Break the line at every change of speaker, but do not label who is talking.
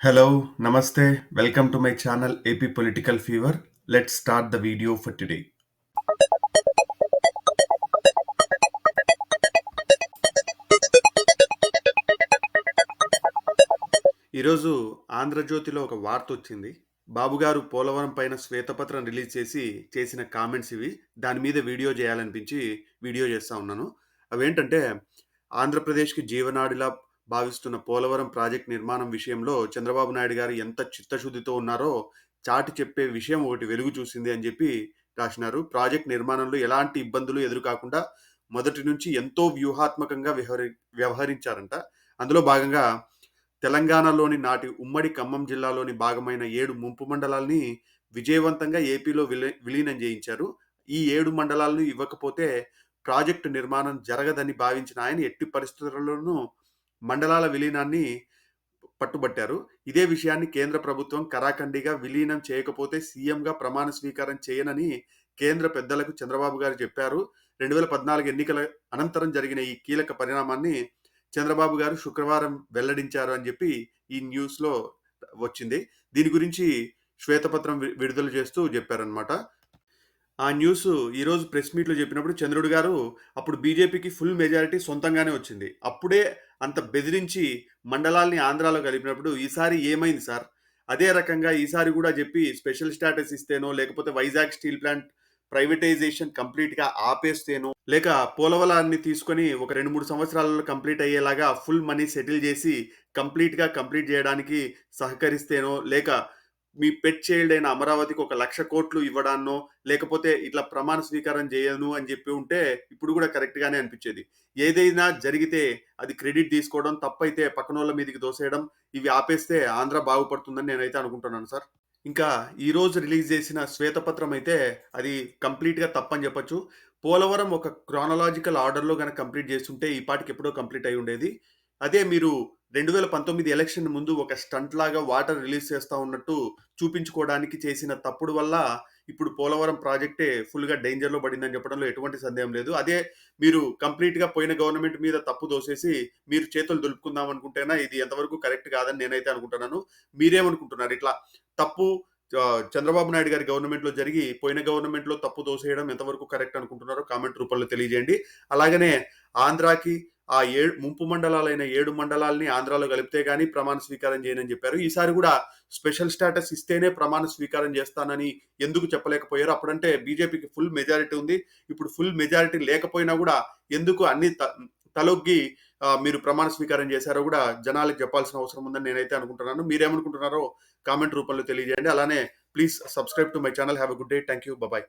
Hello namaste welcome to my channel AP political fever let start the video for today ఈరోజు ఆంధ్రజ్యోతిలో ఒక వార్త వచ్చింది. బాబుగారు పోలవరం పైన శ్వేతపత్రం రిలీజ్ చేసి చేసిన కామెంట్స్ ఇవి. దాని మీద వీడియో చేయాలనిపించి వీడియో చేస్తా ఉన్నాను. అవేంటంటే ఆంధ్రప్రదేశ్కి జీవనాడిలా భావిస్తున్న పోలవరం ప్రాజెక్ట్ నిర్మాణం విషయంలో చంద్రబాబు నాయుడు గారు ఎంత చిత్తశుద్ధితో ఉన్నారో చాటి చెప్పే విషయం ఒకటి వెలుగు చూసింది అని చెప్పి రాసినారు. ప్రాజెక్ట్ నిర్మాణంలో ఎలాంటి ఇబ్బందులు ఎదురుకాకుండా మొదటి నుంచి ఎంతో వ్యూహాత్మకంగా వ్యవహరి వ్యవహరించారంట. అందులో భాగంగా తెలంగాణలోని నాటి ఉమ్మడి ఖమ్మం జిల్లాలోని భాగమైన ఏడు ముంపు మండలాల్ని విజయవంతంగా ఏపీలో విలీ విలీనం చేయించారు. ఈ ఏడు మండలాలను ఇవ్వకపోతే ప్రాజెక్టు నిర్మాణం జరగదని భావించిన ఆయన ఎట్టి పరిస్థితుల్లోనూ మండలాల విలీనాన్ని పట్టుబట్టారు. ఇదే విషయాన్ని కేంద్ర ప్రభుత్వం కరాఖండిగా విలీనం చేయకపోతే సీఎంగా ప్రమాణ స్వీకారం చేయనని కేంద్ర పెద్దలకు చంద్రబాబు గారు చెప్పారు. రెండు వేల పద్నాలుగు ఎన్నికల అనంతరం జరిగిన ఈ కీలక పరిణామాన్ని చంద్రబాబు గారు శుక్రవారం వెల్లడించారు అని చెప్పి ఈ న్యూస్లో వచ్చింది. దీని గురించి శ్వేతపత్రం వి- విడుదల చేస్తూ చెప్పారనమాట ఆ న్యూస్ ఈరోజు ప్రెస్ మీట్లో చెప్పినప్పుడు చంద్రుడు గారు అప్పుడు బీజేపీకి ఫుల్ మెజారిటీ సొంతంగానే వచ్చింది. అప్పుడే అంత బెదిరించి మండలాల్ని ఆంధ్రాలో కలిపినప్పుడు ఈసారి ఏమైంది సార్? అదే రకంగా ఈసారి కూడా చెప్పి స్పెషల్ స్టాటస్ ఇస్తేనో లేకపోతే వైజాగ్ స్టీల్ ప్లాంట్ ప్రైవేటైజేషన్ కంప్లీట్గా ఆపేస్తేనో లేక పోలవలాన్ని తీసుకొని ఒక రెండు మూడు సంవత్సరాలలో కంప్లీట్ అయ్యేలాగా ఫుల్ మనీ సెటిల్ చేసి కంప్లీట్గా కంప్లీట్ చేయడానికి సహకరిస్తేనో లేక మీ పెట్ చైల్డ్ అయిన అమరావతికి ఒక లక్ష కోట్లు ఇవ్వడాన్నో లేకపోతే ఇట్లా ప్రమాణ స్వీకారం చేయను అని చెప్పి ఉంటే ఇప్పుడు కూడా కరెక్ట్గానే అనిపించేది. ఏదైనా జరిగితే అది క్రెడిట్ తీసుకోవడం తప్పైతే పక్కనోళ్ళ మీదకి దోసేయడం ఇవి ఆపేస్తే ఆంధ్ర బాగుపడుతుందని నేనైతే అనుకుంటున్నాను సార్. ఇంకా ఈరోజు రిలీజ్ చేసిన శ్వేతపత్రం అయితే అది కంప్లీట్గా తప్పని చెప్పచ్చు. పోలవరం ఒక క్రానలాజికల్ ఆర్డర్లో కనుక కంప్లీట్ చేస్తుంటే ఈ పాటికి ఎప్పుడో కంప్లీట్ అయి ఉండేది. అదే మీరు రెండు వేల పంతొమ్మిది ఎలక్షన్ ముందు ఒక స్టంట్ లాగా వాటర్ రిలీజ్ చేస్తా ఉన్నట్టు చూపించుకోవడానికి చేసిన తప్పుడు వల్ల ఇప్పుడు పోలవరం ప్రాజెక్టే ఫుల్గా డేంజర్లో పడిందని చెప్పడంలో ఎటువంటి సందేహం లేదు. అదే మీరు కంప్లీట్గా పోయిన గవర్నమెంట్ మీద తప్పు దోసేసి మీరు చేతులు దులుపుకుందాం అనుకుంటేనా ఇది ఎంతవరకు కరెక్ట్ కాదని నేనైతే అనుకుంటున్నాను. మీరేమనుకుంటున్నారు? ఇట్లా తప్పు చంద్రబాబు నాయుడు గారి గవర్నమెంట్లో జరిగి పోయిన గవర్నమెంట్లో తప్పు దోసేయడం ఎంతవరకు కరెక్ట్ అనుకుంటున్నారో కామెంట్ రూపంలో తెలియజేయండి. అలాగనే ఆంధ్రాకి ఆ ఏడు ముంపు మండలాలైన ఏడు మండలాల్ని ఆంధ్రాలో కలిపితే కానీ ప్రమాణ స్వీకారం చేయనని చెప్పారు. ఈసారి కూడా స్పెషల్ స్టేటస్ ఇస్తేనే ప్రమాణ స్వీకారం చేస్తానని ఎందుకు చెప్పలేకపోయారు? అప్పుడంటే బీజేపీకి ఫుల్ మెజారిటీ ఉంది. ఇప్పుడు ఫుల్ మెజారిటీ లేకపోయినా కూడా ఎందుకు అన్ని త- తలొగ్గి మీరు ప్రమాణ స్వీకారం చేశారో కూడా జనాలకు చెప్పాల్సిన అవసరం ఉందని నేనైతే అనుకుంటున్నాను. మీరేమనుకుంటున్నారో కామెంట్ రూపంలో తెలియజేయండి. అలానే please subscribe to my channel. Have a good day. Thank you bye.